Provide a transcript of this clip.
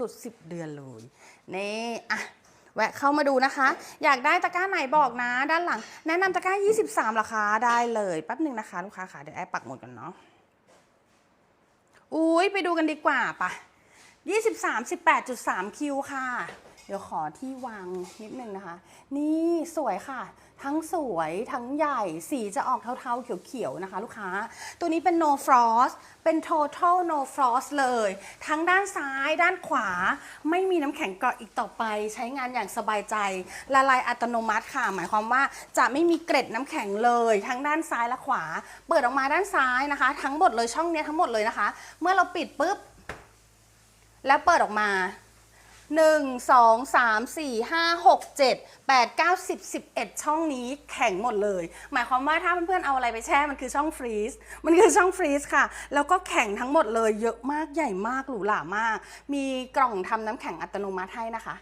สุด 10 เดือนเลยนี่อะแวะเข้ามาดูนะคะ อยากได้ตะกร้าไหนบอกนะ ด้านหลัง แนะนำตะกร้า 23ราคาได้เลยแป๊บหนึ่งนะคะ ลูกค้าค่ะเดี๋ยวแอบปักหมดกันเนาะอุ้ยไปดูกันดีกว่าปะ23 18.3คิวค่ะ เดี๋ยวขอที่วางนิดนึงนะคะ นี่สวยค่ะ ทั้งสวยทั้งใหญ่ สีจะออกเทาๆ เขียวๆ นะคะ ลูกค้า ตัวนี้เป็น no frost เป็น total no frost เลย ทั้งด้านซ้ายด้านขวา ไม่มีน้ำแข็งเกาะอีกต่อไป ใช้งานอย่างสบายใจ ละลายอัตโนมัติค่ะ หมายความว่าจะไม่มีเกร็ดน้ำแข็งเลย ทั้งด้านซ้ายและขวา เปิดออกมาด้านซ้ายนะคะ ทั้งหมดเลยช่องนี้ทั้งหมดเลยนะคะ เมื่อเราปิดปุ๊บ แล้วเปิดออกมา 1 2 3 4 5 6 7 8 9 10 11 ช่องนี้แข็งหมดเลย หมายความว่าถ้าเพื่อนๆเอาอะไรไปแช่มันคือช่องฟรีซมันคือช่องฟรีซค่ะ แล้วก็แข็งทั้งหมดเลยเยอะมากใหญ่มากหรูหรามาก มีกล่องทำน้ำแข็งอัตโนมัติให้นะคะ